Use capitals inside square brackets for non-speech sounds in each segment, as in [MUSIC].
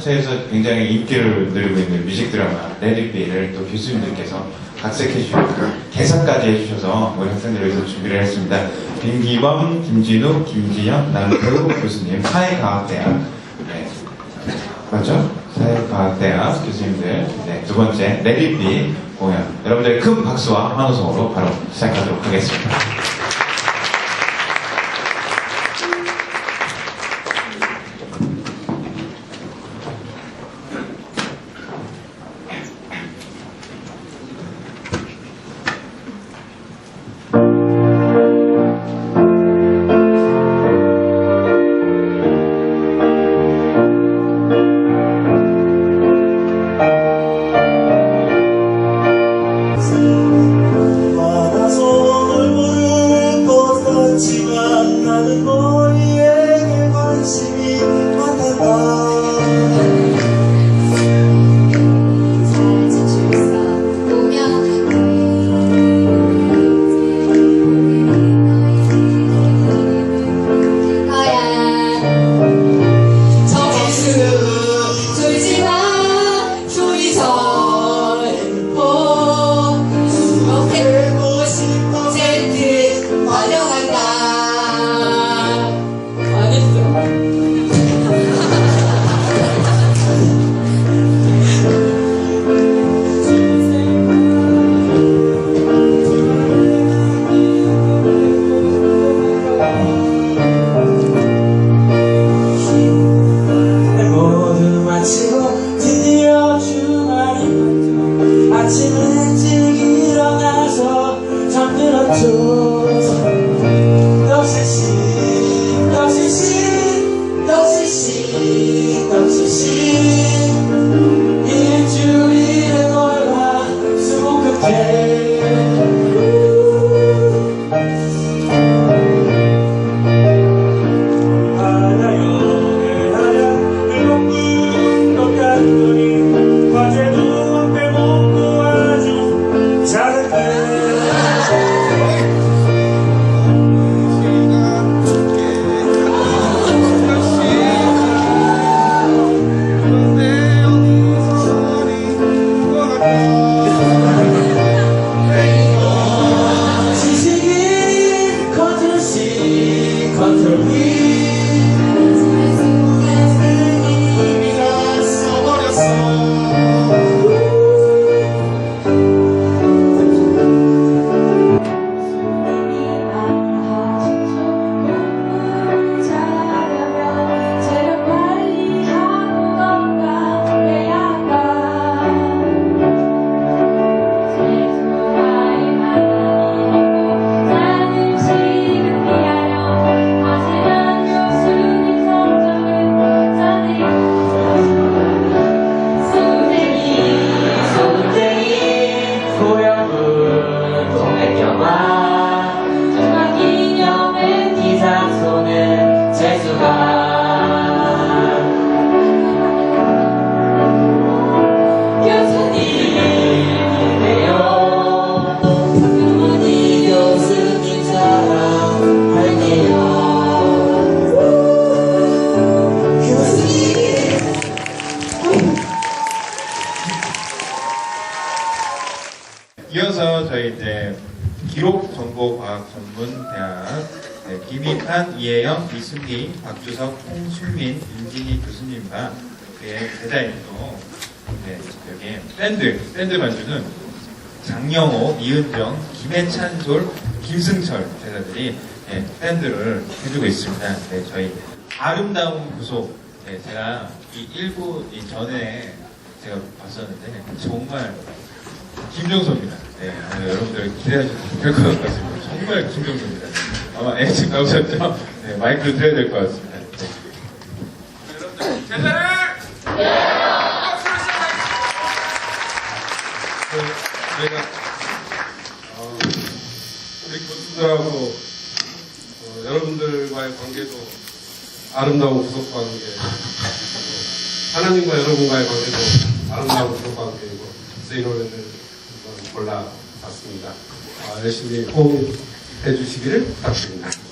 콘서트에서 굉장히 인기를 누리고 있는 뮤직 드라마 레디비를 또 교수님들께서 각색해 주시고 개선까지 해주셔서 우리 학생들 위해서 준비를 했습니다. 김기범, 김진욱, 김지현, 남태우 교수님, 사회과학대학 네. 맞죠? 사회과학대학 교수님들 네, 두 번째 레디비 공연 여러분들 큰 박수와 환호성으로 바로 시작하도록 하겠습니다. 교수님과 그의 제자인도 네, 여기 밴드, 밴드 반주는 장영호, 이은정, 김해찬솔, 김승철 제자들이 네, 밴드를 해주고 있습니다. 네, 저희 아름다운 구속 네, 제가 이 일부 이 전에 제가 봤었는데 정말 김종서입니다. 네, 아, 여러분들 기대하셔도 될 것 같습니다. 정말 김종서입니다. 아마 애칭 나오셨죠? 네, 마이크를 드려야 될 것 같습니다. 네. 여러분들 제자를 박수로 시작하겠습니다. 저희가 어, 우리 교수들하고 어, 여러분들과의 관계도 아름다운 구속 관계, 하나님과 여러분과의 관계도 아름다운 구속 관계이고 그래서 이 노래를 골라봤습니다. 아, 열심히 호응해 주시기를 부탁드립니다.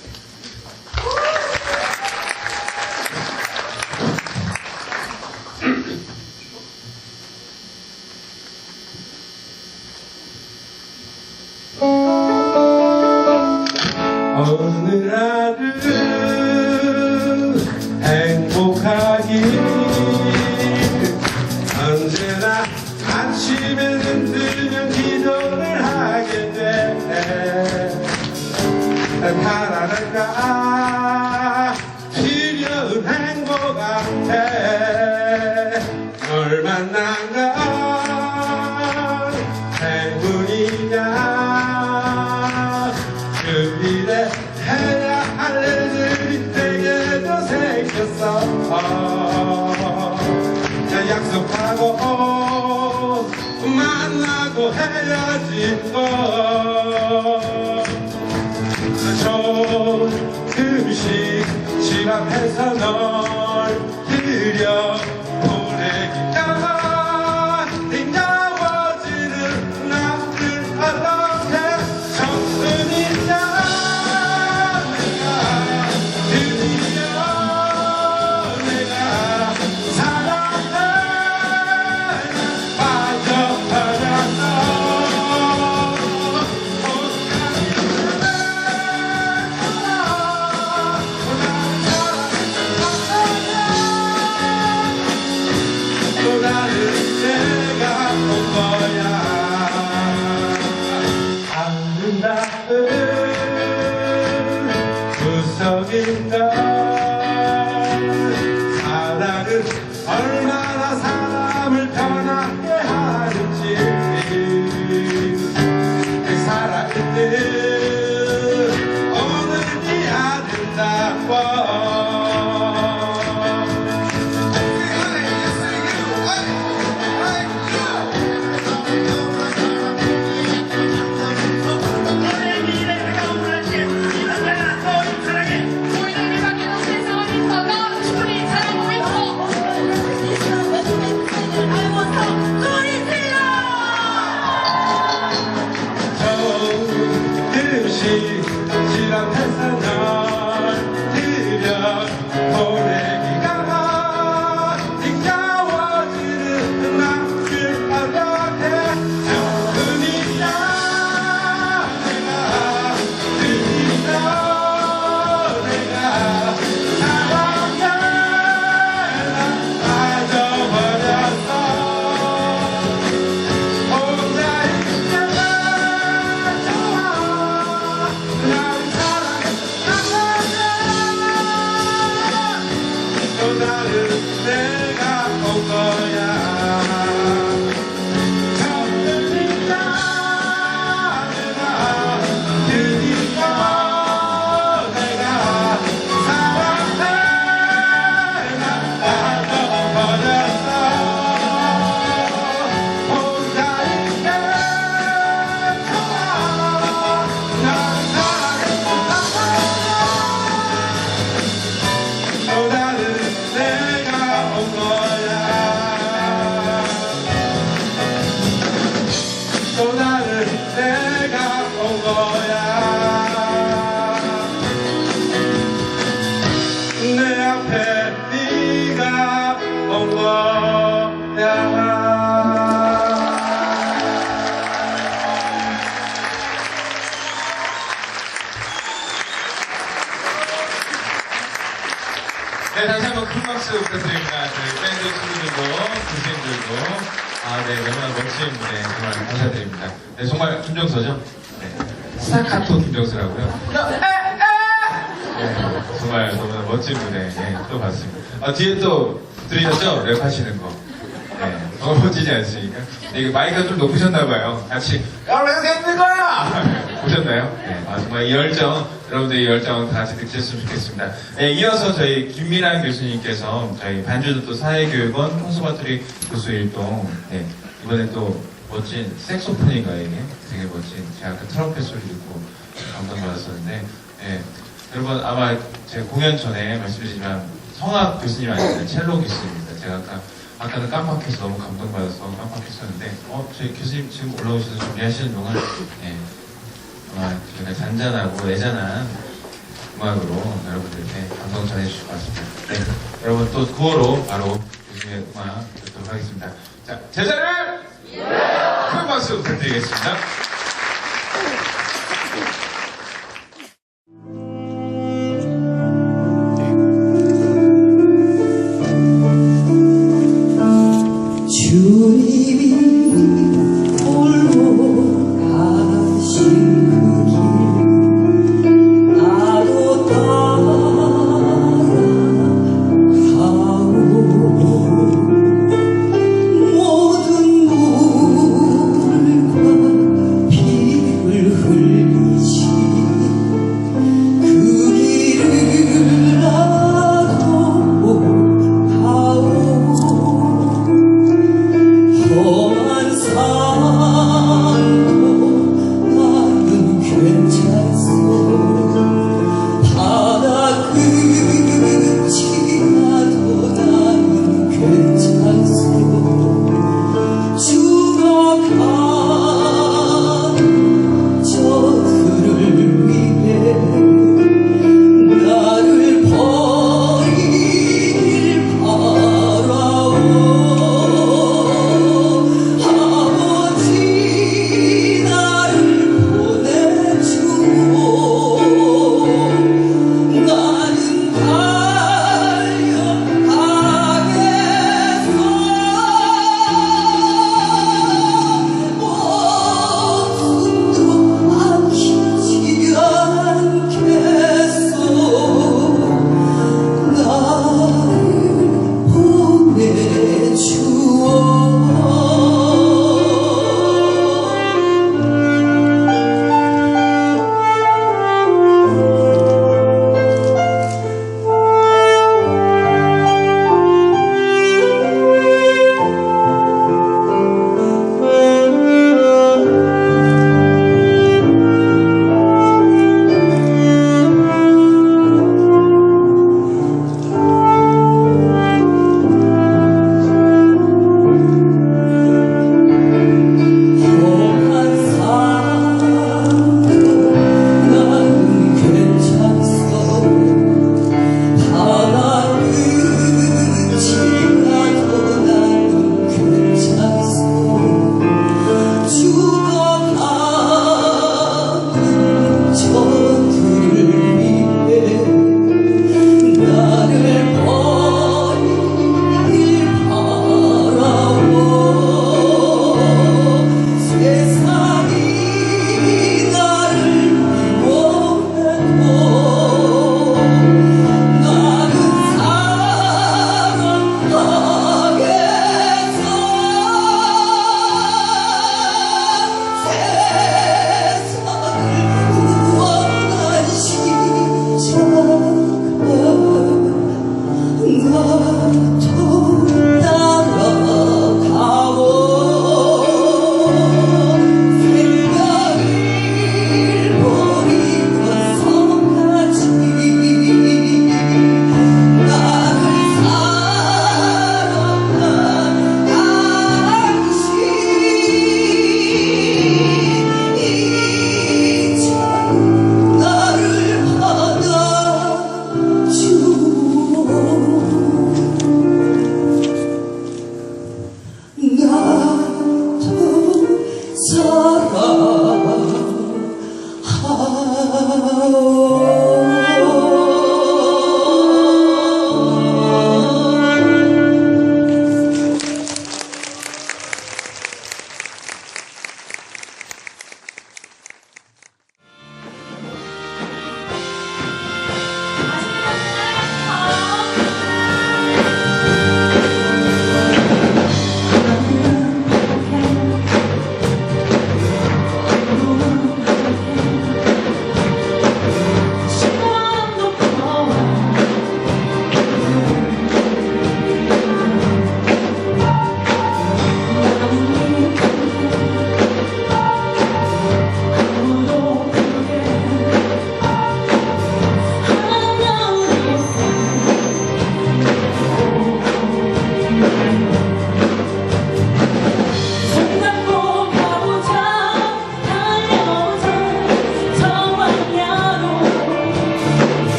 아, 뒤에 또 들리셨죠? 랩 하시는 거. 네, 멋지지 않습니까? 네, 이거 마이크가 좀 높으셨나봐요. 같이, 야, 왜 되는 거야! [LAUGHS] 보셨나요? 네, 아, 정말 이 열정, 여러분들 이 열정 다 같이 느끼셨으면 좋겠습니다. 네, 이어서 저희 김민환 교수님께서 저희 반주도 또 사회교육원 콘서바토리 교수 일동, 네, 이번에 또 멋진 색소폰인가요, 이게? 되게 멋진, 제가 아까 트럼펫 소리 듣고 감동받았었는데, 네, 여러분 아마 제가 공연 전에 말씀드리지만 성악 교수님 아니면 첼로 교수님입니다. 제가 아까 아까는 깜빡해서 너무 감동받아서 깜빡했었는데 어 저희 교수님 지금 올라오셔서 준비하시는 동안 예, 아마 저희가 잔잔하고 애잔한 음악으로 여러분들께 감동 전해주실 것 같습니다. 네, 여러분 또 9호로 바로 교수님의 음악 듣도록 하겠습니다. 자 제자를 큰 박수 부탁드리겠습니다.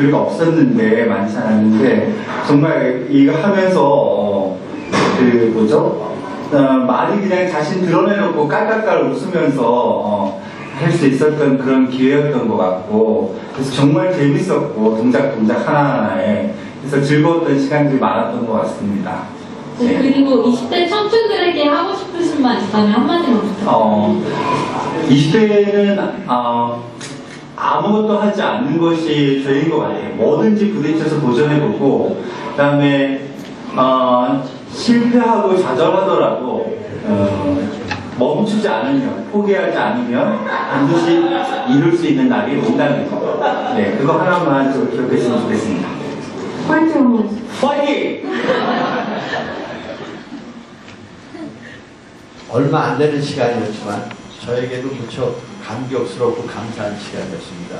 교류가 없었는데 많지 않았는데 정말 이거 하면서 어, 그 뭐죠? 어, 말이 그냥 자신 드러내놓고 깔깔깔 웃으면서 어, 할수 있었던 그런 기회였던 것 같고 그래서 정말 재밌었고 동작 동작 하나하나에 그래서 즐거웠던 시간들이 많았던 것 같습니다. 네, 그리고 20대 청춘들에게 하고 싶으신 말 있다면 한마디만 부탁드립니다. 어, 20대는 어, 아무것도 하지 않는 것이 죄인 것 같아요. 뭐든지 부딪혀서 도전해보고, 그 다음에 어, 실패하고 좌절하더라도 어, 멈추지 않으면, 포기하지 않으면 반드시 이룰 수 있는 날이 온다는 거. 네, 그거 하나만 좀 기억했으면 좋겠습니다. 화이팅. 파이팅! 얼마 안 되는 시간이었지만 저에게도 무척 감격스럽고 감사한 시간이었습니다.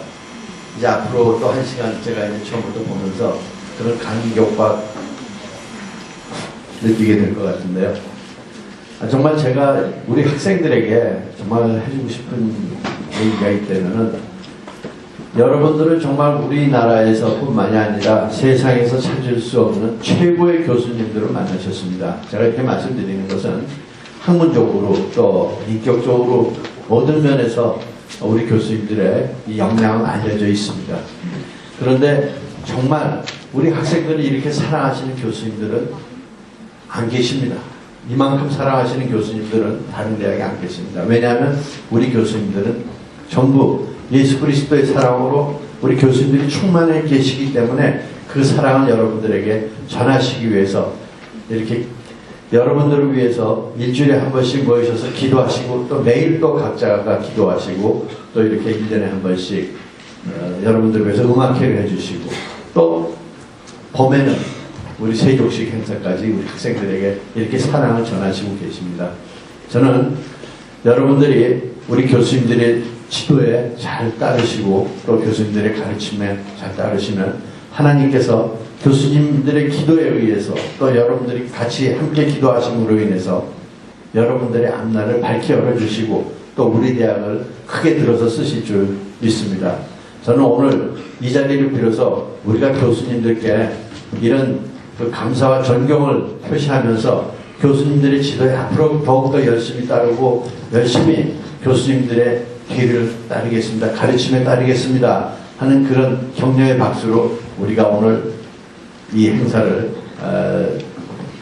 이제 앞으로 또 한 시간 제가 이제 처음부터 보면서 그런 감격과 느끼게 될 것 같은데요. 아, 정말 제가 우리 학생들에게 정말 해주고 싶은 얘기가 있다면은 여러분들은 정말 우리나라에서뿐만이 아니라 세상에서 찾을 수 없는 최고의 교수님들을 만나셨습니다. 제가 이렇게 말씀드리는 것은 학문적으로 또 인격적으로 모든 면에서 우리 교수님들의 이 역량은 알려져 있습니다. 그런데 정말 우리 학생들을 이렇게 사랑하시는 교수님들은 안 계십니다. 이만큼 사랑하시는 교수님들은 다른 대학에 안 계십니다. 왜냐하면 우리 교수님들은 전부 예수 그리스도의 사랑으로 우리 교수님들이 충만해 계시기 때문에 그 사랑을 여러분들에게 전하시기 위해서 이렇게 여러분들을 위해서 일주일에 한 번씩 모이셔서 기도하시고 또 매일 또 각자가 기도하시고 또 이렇게 1년에 한 번씩 어, 여러분들을 위해서 음악회를 해주시고 또 봄에는 우리 세족식 행사까지 우리 학생들에게 이렇게 사랑을 전하시고 계십니다. 저는 여러분들이 우리 교수님들의 지도에 잘 따르시고 또 교수님들의 가르침에 잘 따르시면 하나님께서 교수님들의 기도에 의해서 또 여러분들이 같이 함께 기도하심으로 인해서 여러분들의 앞날을 밝게 열어주시고 또 우리 대학을 크게 들어서 쓰실 줄 믿습니다. 저는 오늘 이 자리를 빌어서 우리가 교수님들께 이런 그 감사와 존경을 표시하면서 교수님들의 지도에 앞으로 더욱더 열심히 따르고 열심히 교수님들의 길을 따르겠습니다. 가르침에 따르겠습니다. 하는 그런 격려의 박수로 우리가 오늘 이 행사를 어,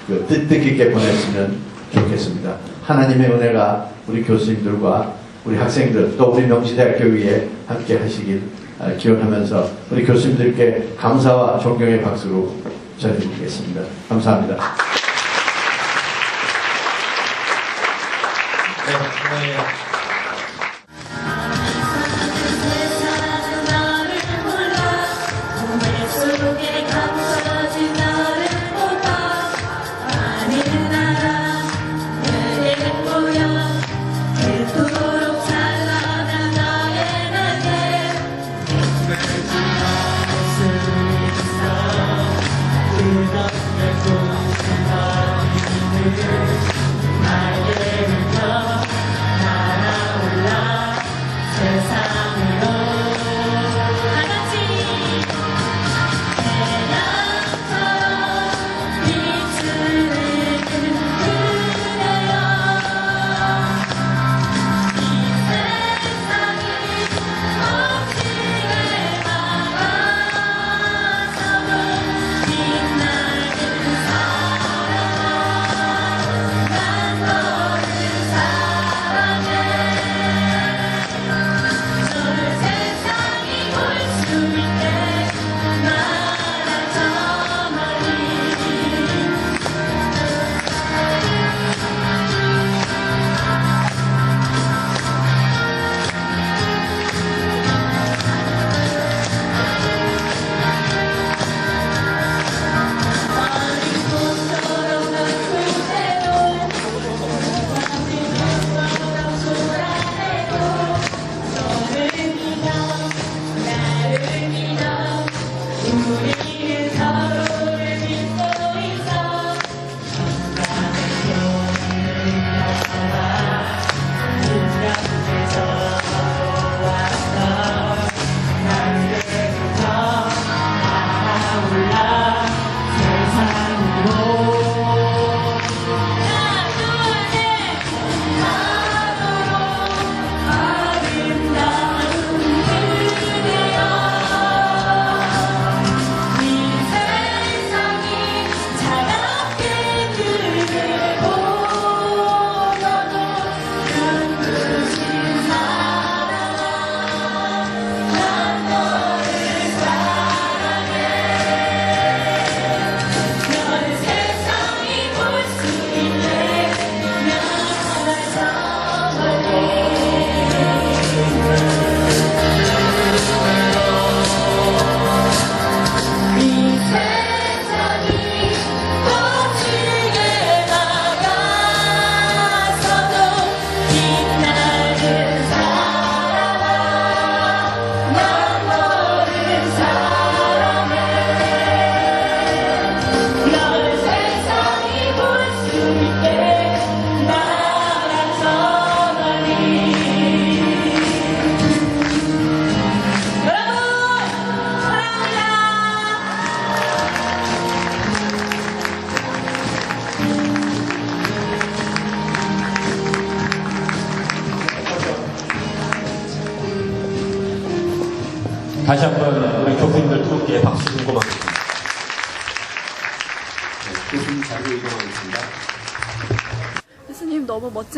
그 뜻깊게 보냈으면 좋겠습니다. 하나님의 은혜가 우리 교수님들과 우리 학생들 또 우리 명지대학교 위에 함께 하시길 어, 기원하면서 우리 교수님들께 감사와 존경의 박수로 전해드리겠습니다. 감사합니다. 네, 네.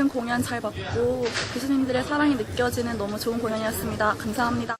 멋진 공연 잘 봤고 교수님들의 사랑이 느껴지는 너무 좋은 공연이었습니다. 감사합니다.